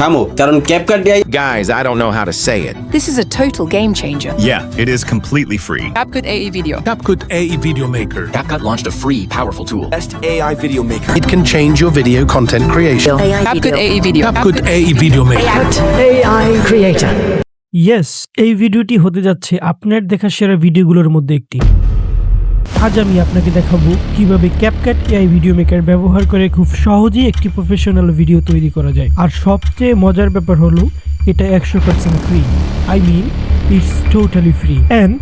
থামো কারণ ক্যাপকাট ডিআই Guys, I don't know how to say it. This is a total game changer. Yeah, it is completely free. CapCut AE Video. CapCut AE Video Maker. CapCut launched a free, powerful tool. Best AI video maker It can change your video content creation. CapCut AE Video. CapCut AE Video Maker. AI Creator. Yes এই ভিডিওটি হতে যাচ্ছে আপনার দেখা সেরা ভিডিওগুলোর মধ্যে একটি আজ আমি আপনাকে দেখাবো কীভাবে ক্যাপকাট এআই ভিডিও মেকার ব্যবহার করে খুব সহজেই একটি প্রফেশনাল ভিডিও তৈরি করা যায়। আর সবচেয়ে মজার ব্যাপার হলো, এটা একশো percent free I mean it's totally free and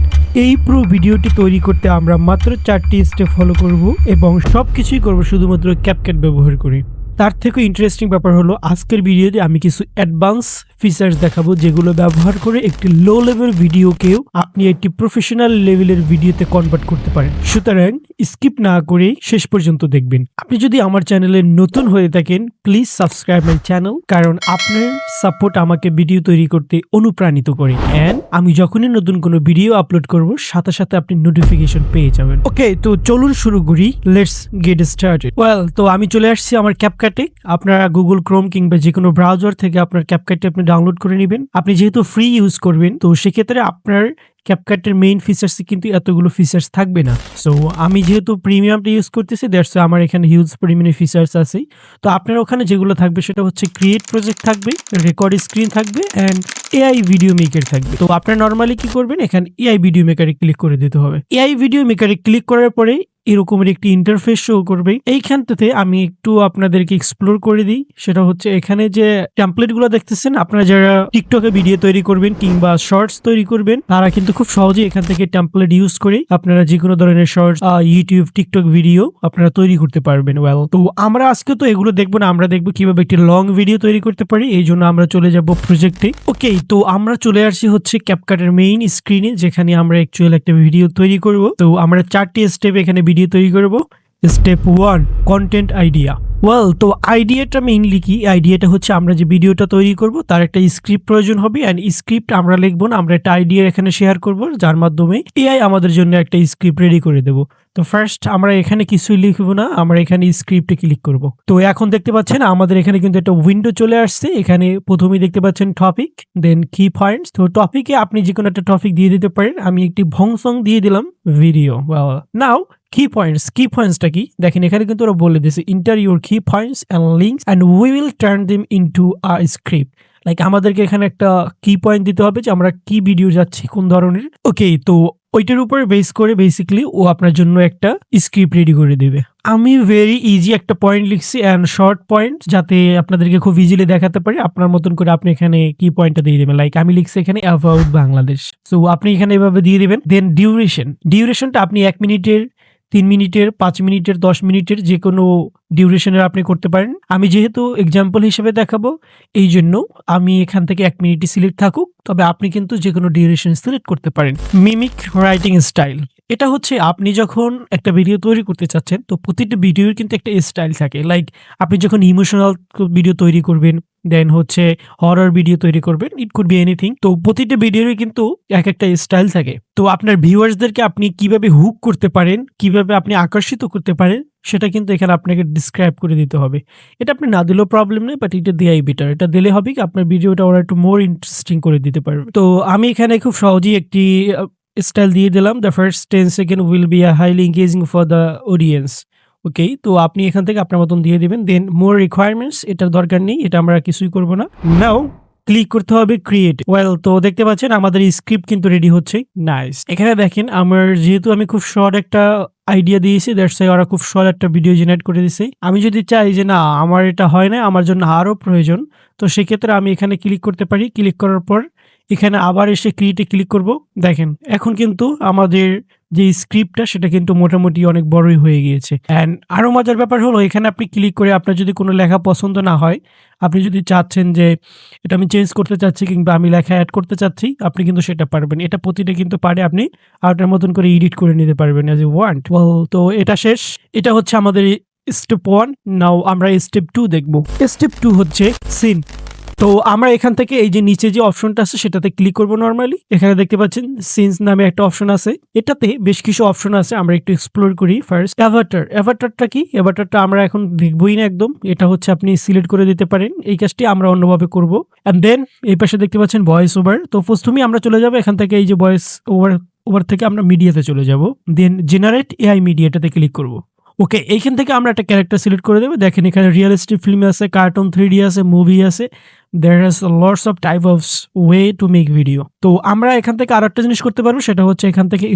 এই প্রো ভিডিওটি তৈরি করতে আমরা মাত্র চারটি স্টেপ ফলো করব এবং সব কিছুই করব শুধুমাত্র ক্যাপকাট ব্যবহার করে। তার থেকে ইন্টারেস্টিং ব্যাপার হলো, আজকের ভিডিওতে আমি কিছু অ্যাডভান্স ফিচার্স দেখাবো, যেগুলো ব্যবহার করে একটি লো লেভেল ভিডিওকেও আপনি একটি প্রফেশনাল লেভেলের ভিডিওতে কনভার্ট করতে পারেন। সুতরাং স্কিপ না করে শেষ পর্যন্ত দেখবেন। আপনি যদি আমার চ্যানেলে নতুন হয়ে থাকেন প্লিজ সাবস্ক্রাইব মাই চ্যানেল কারণ আপনার সাপোর্ট আমাকে ভিডিও তৈরি করতে অনুপ্রাণিত করে। অ্যান্ড আমি যখনই নতুন কোনো ভিডিও আপলোড করব, সাথে সাথে আপনি নোটিফিকেশন পেয়ে যাবেন। ওকে তো চলুন শুরু করি লেটস গেট স্টার্টেড ওয়েল তো আমি চলে আসছি আমার ক্যাপকাটে আপনারা গুগল ক্রোম কিংবা যে কোনো ব্রাউজার থেকে আপনার ক্যাপকাটটি আপনি ডাউনলোড করে নেবেন। আপনি যেহেতু ফ্রি ইউজ করবেন, তো সেক্ষেত্রে আপনার ক্যাপকাটের মেইন ফিচার্সে কিন্তু এতগুলো ফিচার্স থাকবে না। সো আমি যেহেতু প্রিমিয়ামটা ইউজ করতেছি দ্যাটস আমার এখানে হিউজ পরিমাণে ফিচার্স আছে। তো আপনার ওখানে যেগুলো থাকবে, সেটা হচ্ছে ক্রিয়েট প্রজেক্ট থাকবে রেকর্ড স্ক্রিন থাকবে অ্যান্ড এআই ভিডিও মেকার থাকবে। তো আপনার নর্মালি কি করবেন, এখানে এআই ভিডিও মেকারে ক্লিক করে দিতে হবে। এআই ভিডিও মেকারে ক্লিক করার পরে এরকমের একটি ইন্টারফেস শো করবে। এইখানটাতে আমি একটু আপনাদেরকে এক্সপ্লোর করে দিই। সেটা হচ্ছে এখানে যে টেমপ্লেটগুলো দেখতেছেন, আপনারা যারা টিকটকে ভিডিও তৈরি করবেন কিংবা শর্টস তৈরি করবেন, তারা কিন্তু খুব সহজেই এখান থেকে টেমপ্লেট ইউজ করে আপনারা যে কোনো ধরনের শর্টস ইউটিউব টিকটক ভিডিও আপনারা তৈরি করতে পারবেন। ওয়েল তো আমরা আজকে তো এগুলো দেখব না, আমরা দেখব কীভাবে একটি লং ভিডিও তৈরি করতে পারি, এই জন্য আমরা চলে যাব প্রজেক্টে ওকে তো আমরা চলে আসছি হচ্ছে ক্যাপকাটের মেইন স্ক্রিনে যেখানে আমরা অ্যাকচুয়াল একটা ভিডিও তৈরি করব। তো আমরা চারটি স্টেপ এখানে ভিডিও তৈরি করব step one content idea well তো আইডিয়াটা মেইনলি কি? আইডিয়াটা হচ্ছে আমরা যে ভিডিওটা তৈরি করব, তার একটা স্ক্রিপ্ট প্রয়োজন হবে অ্যান্ড স্ক্রিপ্ট আমরা লিখব না, আমরা একটা আইডিয়া এখানে শেয়ার করব, যার মাধ্যমে এআই আমাদের জন্য একটা স্ক্রিপ্ট রেডি করে দেবো। তো ফার্স্ট আমরা এখানে কিছুই লিখব না, আমরা এখানে স্ক্রিপ্টে ক্লিক করব। তো এখন দেখতে পাচ্ছেন, আমাদের এখানে কিন্তু একটা উইন্ডো চলে আসছে, এখানে প্রথমেই দেখতে পাচ্ছেন টপিক দেন কি পয়েন্টস তো টপিকে আপনি যে কোনো একটা টপিক দিয়ে দিতে পারেন, আমি একটি ভংসং দিয়ে দিলাম ভিডিও নাও কি পয়েন্টস কি পয়েন্টসটা কি? দেখেন, এখানে কিন্তু ওরা বলে দিয়েছে enter your key points and links and we will turn them into a script like আমাদেরকে এখানে একটা কি পয়েন্ট দিতে হবে যে আমরা কি ভিডিও যাচ্ছি, কোন ধরনের। ওকে তো ওইটার উপরে বেস করে বেসিক্যালি ও আপনার জন্য একটা স্ক্রিপ্ট রেডি করে দেবে। আমি ভেরি ইজি একটা পয়েন্ট লিখছি অ্যান্ড শর্ট পয়েন্ট যাতে আপনাদেরকে খুব ইজিলি দেখাতে পারি। আপনার মতন করে আপনি এখানে কি পয়েন্টটা দিয়ে দেবেন। লাইক আমি লিখছি এখানে অ্যাবাউট বাংলাদেশ সো আপনি এখানে এভাবে দিয়ে দেবেন। দেন ডিউরেশন ডিউরেশনটা আপনি এক মিনিটের তিন মিনিটের, পাঁচ মিনিটের, দশ মিনিটের যে কোনো ডিউরেশনের আপনি করতে পারেন। আমি যেহেতু এক্সাম্পল হিসেবে দেখাবো, এই জন্য আমি এখান থেকে এক মিনিটই সিলেক্ট থাকুক, তবে আপনি কিন্তু যে কোনো ডিউরেশন সিলেক্ট করতে পারেন। মিমিক রাইটিং স্টাইল এটা হচ্ছে আপনি যখন একটা ভিডিও তৈরি করতে চাচ্ছেন, তো প্রতিটা ভিডিওর কিন্তু একটা স্টাইল থাকে। লাইক আপনি যখন ইমোশনাল ভিডিও তৈরি করবেন দেন হচ্ছে হরর ভিডিও তৈরি করবেন ইট কুড বি এনিথিং তো প্রতিটা ভিডিওরই কিন্তু এক একটা স্টাইল থাকে। তো আপনার ভিউয়ার্সদেরকে আপনি কীভাবে হুক করতে পারেন, কীভাবে আপনি আকর্ষিত করতে পারেন, সেটা কিন্তু এখানে আপনাকে ডিসক্রাইব করে দিতে হবে। এটা আপনি না দিলেও প্রবলেম নেই বাট এটা দেওয়াই বেটার এটা দিলে হবে কি, আপনার ভিডিওটা ওরা একটু মোর ইন্টারেস্টিং করে দিতে পারবে। তো আমি এখানে খুব সহজেই একটি স্টাইল দিয়ে দিলাম। The first ten second will be a highly engaging for the audience okay তো আপনি এখান থেকে আপনার মতন দিয়ে দিবেন। দেন মোর রিকোয়ারমেন্টস এটার দরকার নেই, এটা আমরা কিছুই করব না। নাও ক্লিক করতে হবে ক্রিয়েট ওয়েল তো দেখতে পাচ্ছেন আমাদের স্ক্রিপ্ট কিন্তু রেডি হচ্ছে। নাইস এখানে দেখেন, আমার যেহেতু আমি খুব শর্ট একটা আইডিয়া দিয়েছি দ্যাটস ওরা খুব শর্ট একটা ভিডিও জেনারেট করে দিছে। আমি যদি চাই যে না, আমার এটা হয় না, আমার জন্য আরও প্রয়োজন, তো সেক্ষেত্রে আমি এখানে ক্লিক করতে পারি। ক্লিক করার পর এখানে আবার এসে ক্রিয়েটে ক্লিক করব। দেখেন, এখন কিন্তু আমাদের যে স্ক্রিপ্টটা সেটা কিন্তু মোটামুটি অনেক বড়ই হয়ে গিয়েছে। অ্যান্ড আরও মজার ব্যাপার হলো, এখানে আপনি ক্লিক করে আপনার যদি কোনো লেখা পছন্দ না হয়, আপনি যদি চাচ্ছেন যে এটা আমি চেঞ্জ করতে চাচ্ছি কিংবা আমি লেখা অ্যাড করতে চাচ্ছি, আপনি কিন্তু সেটা পারবেন। এটা প্রতিটা কিন্তু পারে আপনি আউটার মতন করে এডিট করে নিতে পারবেন অ্যাজ এ ওয়ান্ট তো এটা শেষ। এটা হচ্ছে আমাদের স্টেপ ওয়ান নাও আমরা স্টেপ টু দেখব। স্টেপ টু হচ্ছে সিন তো আমরা এখান থেকে এই যে নিচে যে অপশনটা আছে, সেটাতে ক্লিক করব নর্মালি এখানে দেখতে পাচ্ছেন সিন্স নামে একটা অপশন আছে। এটাতে বেশ কিছু অপশন আছে, আমরা একটু এক্সপ্লোর করি ফার্স্ট অ্যাভাটার অ্যাভাটারটা কি? অ্যাভাটারটা আমরা এখন দেখবই না একদম। এটা হচ্ছে আপনি সিলেক্ট করে দিতে পারেন। এই কাজটি আমরা অন্যভাবে করব। অ্যান্ড দেন এই পাশে দেখতে পাচ্ছেন ভয়েস ওভার তো প্রথমেই আমরা চলে যাব এখান থেকে এই যে ভয়েস ওভার ওভার থেকে আমরা মিডিয়াতে চলে যাব। দেন জেনারেট এআই মিডিয়াটাতে ক্লিক করব। ওকে এইখান থেকে আমরা একটা ক্যারেক্টার সিলেক্ট করে দেবো। দেখেন, এখানে রিয়েলিস্টিক ফিল্ম আছে কার্টুন থ্রি ডি আছে মুভি আছে। There is lots of type of way to make video তো আমরা এখান থেকে আর একটা জিনিস করতে পারব, সেটা হচ্ছে এখান থেকে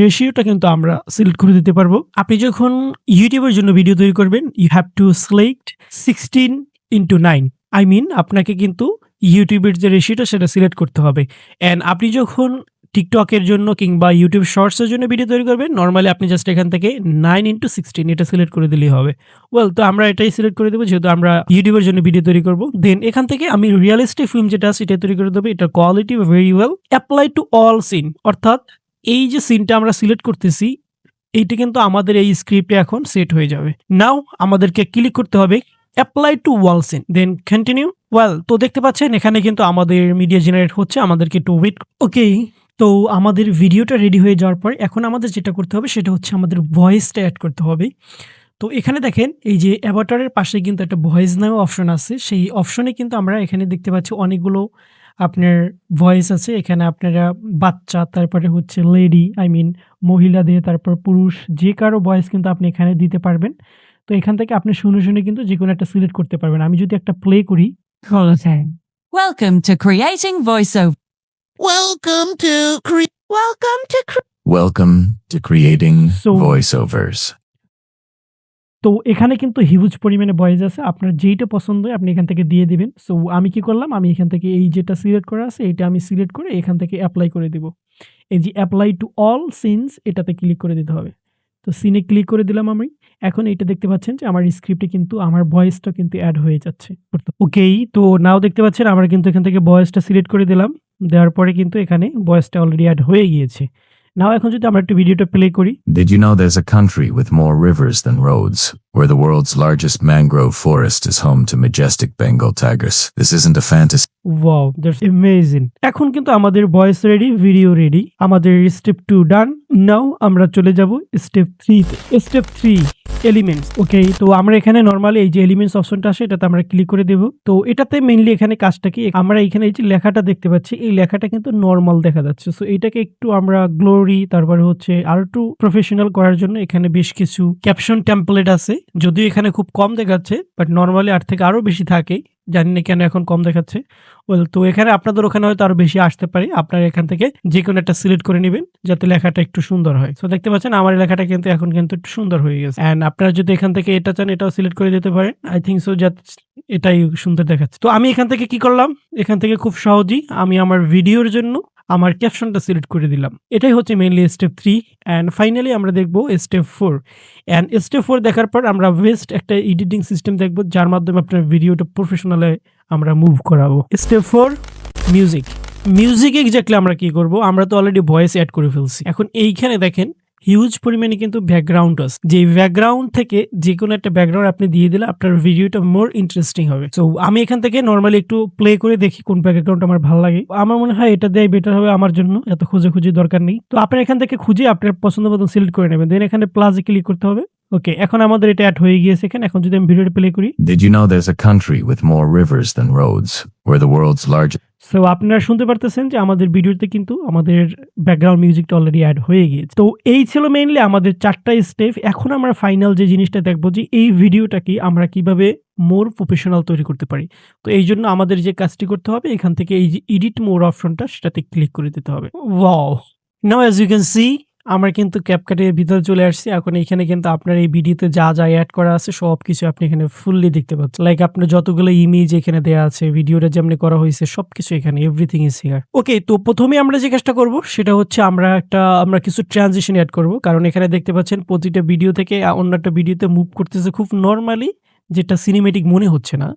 রেশিওটা কিন্তু আমরা সিলেক্ট করে দিতে পারব। আপনি যখন ইউটিউবের জন্য ভিডিও তৈরি করবেন you have to select sixteen into nine I mean আপনাকে কিন্তু ইউটিউবের যে রেশিওটা সেটা সিলেক্ট করতে হবে। অ্যান্ড আপনি যখন টিকটকের জন্য কিংবা ইউটিউব শর্টসের জন্য ভিডিও তৈরি করবেন। নর্মালি আপনি জাস্ট এখান থেকে নাইন ইন্টু সিক্সটিন এটা সিলেক্ট করে দিলেই হবে। ওয়েল তো আমরা এটাই সিলেক্ট করে দেবো, যেহেতু আমরা ইউটিউবের জন্য ভিডিও তৈরি করব। দেন এখান থেকে আমি রিয়েলিস্টিক ফিল্ম যেটা আছে তৈরি করে দেবো। এটা quality very well apply to all scene অর্থাৎ এই যে সিনটা আমরা সিলেক্ট করতেছি, এইটা কিন্তু আমাদের এই স্ক্রিপ্টে এখন সেট হয়ে যাবে। নাও আমাদেরকে ক্লিক করতে হবে apply to all scene then continue well তো দেখতে পাচ্ছেন, এখানে কিন্তু আমাদের মিডিয়া জেনারেট হচ্ছে, আমাদেরকে একটু ওয়েট ওকে তো আমাদের ভিডিওটা রেডি হয়ে যাওয়ার পর এখন আমাদের যেটা করতে হবে সেটা হচ্ছে আমাদের ভয়েসটা অ্যাড করতে হবে। তো এখানে দেখেন, এই যে অ্যাভাটারের পাশে কিন্তু একটা ভয়েস নামে অপশন আছে। সেই অপশনে কিন্তু আমরা এখানে দেখতে পাচ্ছি অনেকগুলো আপনার ভয়েস আছে। এখানে আপনারা বাচ্চা, তারপরে হচ্ছে লেডি আই মিন মহিলাদের, তারপর পুরুষ, যে কারও ভয়েস কিন্তু আপনি এখানে দিতে পারবেন। তো এখান থেকে আপনি শুনে শুনে কিন্তু যে কোনো একটা সিলেক্ট করতে পারবেন। আমি যদি একটা প্লে করি। Welcome to creating voiceover. Welcome to cre- Welcome to cre- Welcome to creating So- voiceovers. তো এখানে কিন্তু হিউজ পরিমাণে ভয়েস আছে। আপনার যেইটা পছন্দ হয় আপনি এখান থেকে দিয়ে দিবেন। সো আমি কি করলাম? আমি এখান থেকে এই যেটা সিলেক্ট করা আছে এইটা আমি সিলেক্ট করে এখান থেকে অ্যাপ্লাই করে দিব। এই যে অ্যাপ্লাই টু অল সিনস এটাতে ক্লিক করে দিতে হবে। তো সিনে ক্লিক করে দিলাম আমি। এখন এইটা দেখতে পাচ্ছেন যে আমার স্ক্রিপ্টে কিন্তু আমার ভয়েসটা কিন্তু অ্যাড হয়ে যাচ্ছে। ওকেই তো নাও দেখতে পাচ্ছেন আমরা কিন্তু এখান থেকে ভয়েসটা সিলেক্ট করে দিলাম। দেওয়ার পরে কিন্তু এখানে ভয়েসটা অলরেডি অ্যাড হয়ে গিয়েছে নাও এখন যদি আমরা একটু ভিডিওটা প্লে করি Did you know there's a country with more rivers than roads, where the world's largest mangrove forest is home to majestic Bengal tigers? This isn't a fantasy. Wow that's amazing এখন কিন্তু আমাদের voice ready video ready আমাদের step two done now আমরা চলে যাব step three step three elements okay তো আমরা এখানে নর্মালি এই যে এলিমেন্টস অপশনটা আসে এটাতে আমরা ক্লিক করে দেব। তো এটাতে মেইনলি এখানে কাজটা কি? আমরা এখানে এই যে লেখাটা দেখতে পাচ্ছি, এই লেখাটা কিন্তু নর্মাল দেখা যাচ্ছে। সো এটাকে একটু আমরা গ্লোরি তারপরে হচ্ছে আর একটু প্রফেশনাল করার জন্য এখানে বেশ কিছু ক্যাপশন টেম্পলেট আছে। যদিও এখানে খুব কম দেখাচ্ছে বাট নর্মালি আর থেকে আরও বেশি থাকে। জানি না কেন এখন কম দেখাচ্ছে। ওয়েল তো এখানে আপনাদের ওখানে হয়তো আরও বেশি আসতে পারে। আপনারা এখান থেকে যে কোনো একটা সিলেক্ট করে নেবেন যাতে লেখাটা একটু সুন্দর হয়। তো দেখতে পাচ্ছেন আমার লেখাটা কিন্তু এখন কিন্তু একটু সুন্দর হয়ে গেছে। অ্যান্ড আপনারা যদি এখান থেকে এটা চান, এটাও সিলেক্ট করে দিতে পারেন। আই থিঙ্ক সো যাতে এটাই সুন্দর দেখাচ্ছে। তো আমি এখান থেকে কি করলাম? এখান থেকে খুব সহজেই আমি আমার ভিডিওর জন্য আমার ক্যাপশনটা সিলেক্ট করে দিলাম। এটাই হচ্ছে mainly step three and finally আমরা দেখব step four and step four দেখার পর আমরা বেস্ট একটা এডিটিং সিস্টেম দেখব, যার মাধ্যমে আপনার ভিডিওটা প্রফেশনালে আমরা মুভ করাবো। Step four music music exactly আমরা কি করব? আমরা তো অলরেডি ভয়েস অ্যাড করে ফেলছি। এখন এইখানে দেখেন হিউজ পরিমাণে কিন্তু ব্যাকগ্রাউন্ড আছে। যে ব্যাকগ্রাউন্ড থেকে যে কোনো একটা ব্যাকগ্রাউন্ড আপনি দিয়ে দিলে আপনার ভিডিওটা মোর ইন্টারেস্টিং হবে। সো আমি এখান থেকে নর্মালি একটু প্লে করে দেখি কোন ব্যাকগ্রাউন্ড আমার ভালো লাগে। আমার মনে হয় এটা দেয় বেটার হবে আমার জন্য, এত খুঁজে খুঁজে দরকার নেই। তো আপনার এখান থেকে খুঁজে আপনার পছন্দ মতন সিলেক্ট করে নেবেন। দেন এখানে প্লাসে ক্লিক করতে হবে। ওকে এখন আমাদের এটা অ্যাড হয়ে গিয়েছে এখানে। এখন যদি আমি ভিডিওটা প্লে করি। Did you know there's a country with more rivers than roads, where the world's largest so আপনারা শুনতে পারতেছেন যে আমাদের ভিডিওতে কিন্তু আমাদের ব্যাকগ্রাউন্ড মিউজিকটা অলরেডি অ্যাড হয়ে গিয়েছে। তো এই ছিল মেইনলি আমাদের চারটা স্টেপ এখন আমরা ফাইনাল যে জিনিসটা দেখব যে এই ভিডিওটাকে আমরা কীভাবে মোর প্রফেশনাল তৈরি করতে পারি। তো এই জন্য আমাদের যে কাজটি করতে হবে এখান থেকে এই যে এডিট মোর অপশনটা সেটাতে ক্লিক করে দিতে হবে। Wow now as you can see আমরা কিন্তু ক্যাপকাটের ভিতরে চলে আসছি। এখন এখানে কিন্তু আপনার এই ভিডিওতে যা যা অ্যাড করা আছে সব কিছু আপনি এখানে ফুললি দেখতে পাচ্ছেন। লাইক আপনার যতগুলো ইমেজ এখানে দেওয়া আছে, ভিডিওটা যেমনি করা হয়েছে, সবকিছু এখানে এভরিথিং ইজ হিয়ার ওকে তো প্রথমে আমরা যে কাজটা করব, সেটা হচ্ছে আমরা একটা, আমরা কিছু ট্রানজিশন অ্যাড করব। কারণ এখানে দেখতে পাচ্ছেন, প্রতিটা ভিডিও থেকে অন্য একটা ভিডিওতে মুভ করতেছে খুব নর্মালি যেটা সিনেমেটিক মনে হচ্ছে না।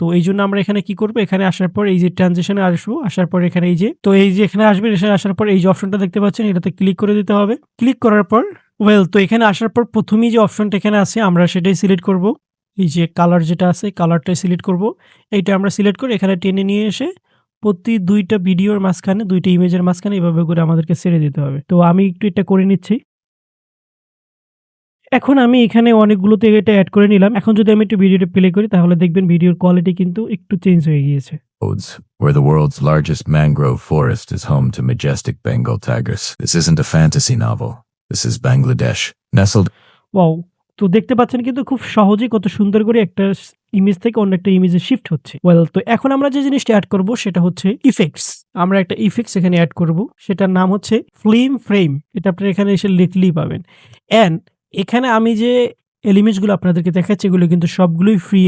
তো এই জন্য আমরা এখানে কি করব? এখানে আসার পর এই যে ট্রানজেকশনে আসব। আসার পর এখানে এই যে, তো এই যে এখানে আসবেন এখানে আসার পর এই যে অপশনটা দেখতে পাচ্ছেন, এটাতে ক্লিক করে দিতে হবে। ক্লিক করার পর ওয়েল তো এখানে আসার পর প্রথমেই যে অপশনটা এখানে আছে, আমরা সেটাই সিলেক্ট করব। এই যে কালার যেটা আছে কালারটাই সিলেক্ট করব। এইটা আমরা সিলেক্ট করে এখানে টেনে নিয়ে এসে প্রতি দুইটা ভিডিওর মাঝখানে, দুইটা ইমেজের মাঝখানে এভাবে করে আমাদেরকে ছেড়ে দিতে হবে। তো আমি একটু এটা করে নিচ্ছি। এখন আমি এখানে অনেকগুলোতে এটা অ্যাড করে নিলাম। এখন যদি আমি একটু ভিডিওটা প্লে করি তাহলে দেখবেন ভিডিওর কোয়ালিটি কিন্তু একটু চেঞ্জ হয়ে গিয়েছে। Where the world's largest mangrove forest is home to majestic Bengal tigers. This isn't a fantasy novel. This is Bangladesh, nestled wow তো দেখতে পাচ্ছেন কিন্তু খুব সহজেই কত সুন্দর করে একটা ইমেজ থেকে অন্য একটা ইমেজে শিফট হচ্ছে। ওয়েল তো এখন আমরা যে জিনিসটা অ্যাড করব সেটা হচ্ছে ইফেক্টস আমরা একটা ইফেক্টস এখানে অ্যাড করব। সেটার নাম হচ্ছে ফিল্ম ফ্রেম এটা আপনারা এখানে এসে লিখলেই পাবেন। অ্যান্ড এখানে আমি যে এলিমেন্টসগুলো আপনাদেরকে দেখাচ্ছি, এগুলো কিন্তু সবগুলোই ফ্রি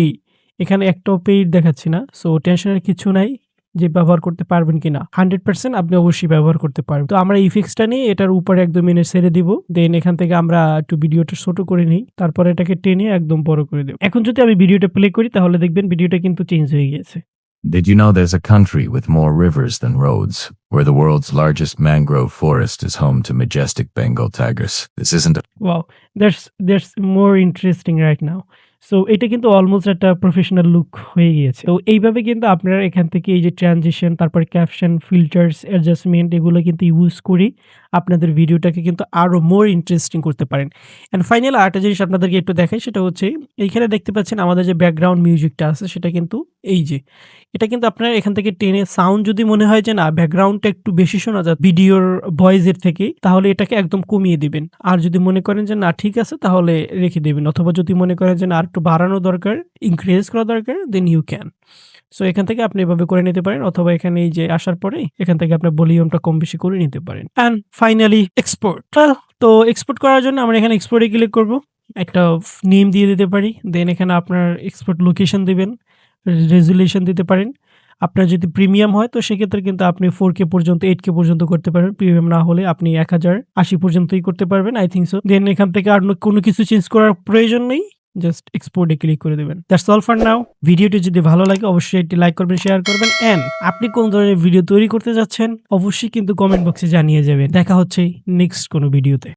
এখানে একটাও পেইড দেখাচ্ছি না সো টেনশনের কিছু নাই যে ব্যবহার করতে পারবেন কিনা। হান্ড্রেড পার্সেন্ট আপনি অবশ্যই ব্যবহার করতে পারবেন। তো আমরা ইফেক্টসটা নিয়ে এটার উপরে একদম এনে ছেড়ে দিব দেন এখান থেকে আমরা একটু ভিডিওটা ছোট করে নিই, তারপরে এটাকে টেনে একদম বড় করে দেব। এখন যদি আমি ভিডিওটা প্লে করি, তাহলে দেখবেন ভিডিওটা কিন্তু চেঞ্জ হয়ে গিয়েছে। Did you know there's a country with more rivers than roads, where the world's largest mangrove forest is home to majestic Bengal tigers? This isn't a wow that's that's more interesting right now so এটা কিন্তু almost একটা professional look হয়ে গিয়েছে তো এইভাবে কিন্তু আপনারা এখান থেকে এই যে ট্রানজিশন তারপরে ক্যাপশন ফিল্টার্স অ্যাডজাস্টমেন্ট এগুলো কিন্তু ইউজ করি আপনাদের ভিডিওটাকে কিন্তু আরও মোর ইন্টারেস্টিং করতে পারেন। অ্যান্ড ফাইনাল আরেকটা জিনিস আপনাদেরকে একটু দেখাই, সেটা হচ্ছে এইখানে দেখতে পাচ্ছেন আমাদের যে ব্যাকগ্রাউন্ড মিউজিকটা আছে, সেটা কিন্তু এই যে, এটা কিন্তু আপনার এখান থেকে টেনে সাউন্ড যদি মনে হয় যে না ব্যাকগ্রাউন্ডটা একটু বেশি শোনা যায় ভিডিওর ভয়েসের থেকে, তাহলে এটাকে একদম কমিয়ে দিবেন। আর যদি মনে করেন যে না, ঠিক আছে, তাহলে রেখে দেবেন। অথবা যদি মনে করেন যে না, আর একটু বাড়ানো দরকার ইনক্রিজ করা দরকার দেন ইউ ক্যান সো এখান থেকে আপনি এভাবে করে নিতে পারেন অথবা এখানে এই যে আসার পরে এখান থেকে আপনার ভলিউমটা কম বেশি করে নিতে পারেন। অ্যান্ড ফাইনালি এক্সপোর্ট তো এক্সপোর্ট করার জন্য আমরা এখানে এক্সপোর্টে ক্লিক করব। একটা নেম দিয়ে দিতে পারি। দেন এখানে আপনার এক্সপোর্ট লোকেশন দিবেন। রেজুলেশন দিতে পারেন। আপনার যদি প্রিমিয়াম হয়, তো সেক্ষেত্রে কিন্তু আপনি ফোর কে পর্যন্ত এইট কে পর্যন্ত করতে পারেন। প্রিমিয়াম না হলে আপনি এক হাজার আশি পর্যন্তই করতে পারবেন আই থিঙ্ক সো দেন এখান থেকে আর কোনো কিছু চেঞ্জ করার প্রয়োজন নেই। জাস্ট এক্সপোর্টে ক্লিক করে দেবেন। দ্যাটস অল ফর নাও ভিডিওটি যদি ভালো লাগে, অবশ্যই একটি লাইক করবেন শেয়ার করবেন। এন্ড আপনি কোন ধরনের ভিডিও তৈরি করতে যাচ্ছেন, অবশ্যই কিন্তু কমেন্ট বক্সে জানিয়ে যাবেন। দেখা হচ্ছে নেক্সট কোনো ভিডিওতে